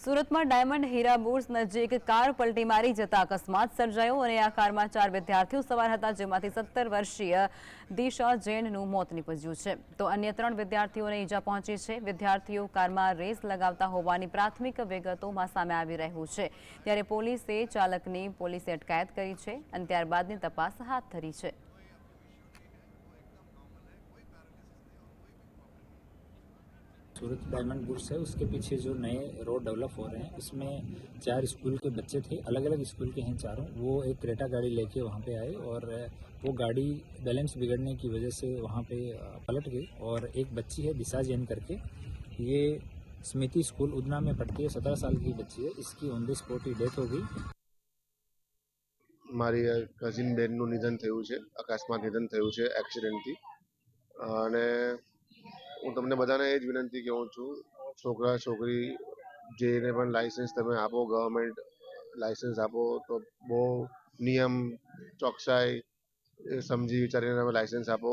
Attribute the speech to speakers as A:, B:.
A: સુરતમાં ડાયમંડ હીરા બુર્સ નજીક કાર પલટી મારી જતા અકસ્માત સર્જાયો અને આ કારમાં ચાર વિદ્યાર્થીઓ સવાર હતા, જેમાંથી સત્તર વર્ષીય દિશા જૈનનું મોત નીપજ્યું છે. તો અન્ય ત્રણ વિદ્યાર્થીઓને ઈજા પહોંચી છે. વિદ્યાર્થીઓ કારમાં રેસ લગાવતા હોવાની પ્રાથમિક વિગતોમાં સામે આવી રહ્યું છે. ત્યારે પોલીસે ચાલકની પોલીસે અટકાયત કરી છે અને ત્યારબાદની તપાસ હાથ ધરી છે.
B: सूरत डायमंड बुर्स है उसके पीछे जो नए रोड डेवलप हो रहे हैं उसमें चार स्कूल के बच्चे थे अलग अलग स्कूल के हैं चारों वो एक क्रेटा गाड़ी लेके वहाँ पे आए और वो गाड़ी बैलेंस बिगड़ने की वजह से वहाँ पे पलट गई और एक बच्ची है दिशा जैन करके ये स्मृति स्कूल उदना में पढ़ती है सत्रह साल की बच्ची है इसकी ऑन द स्पॉट ही डेथ हो गई
C: મારી કઝિન બેનનું નિધન થયું છે અકસ્માત નિધન થયું છે એક્સિડન્ટથી અને હું તમને બધાને એ જ વિનંતી કહું છું. છોકરા, છોકરી, જેને પણ લાઇસન્સ તમે આપો ગવર્મેન્ટ લાઇસન્સ આપો, તો બહુ નિયમ, ચોકસાઈ સમજી વિચારીને તમે લાઇસન્સ આપો.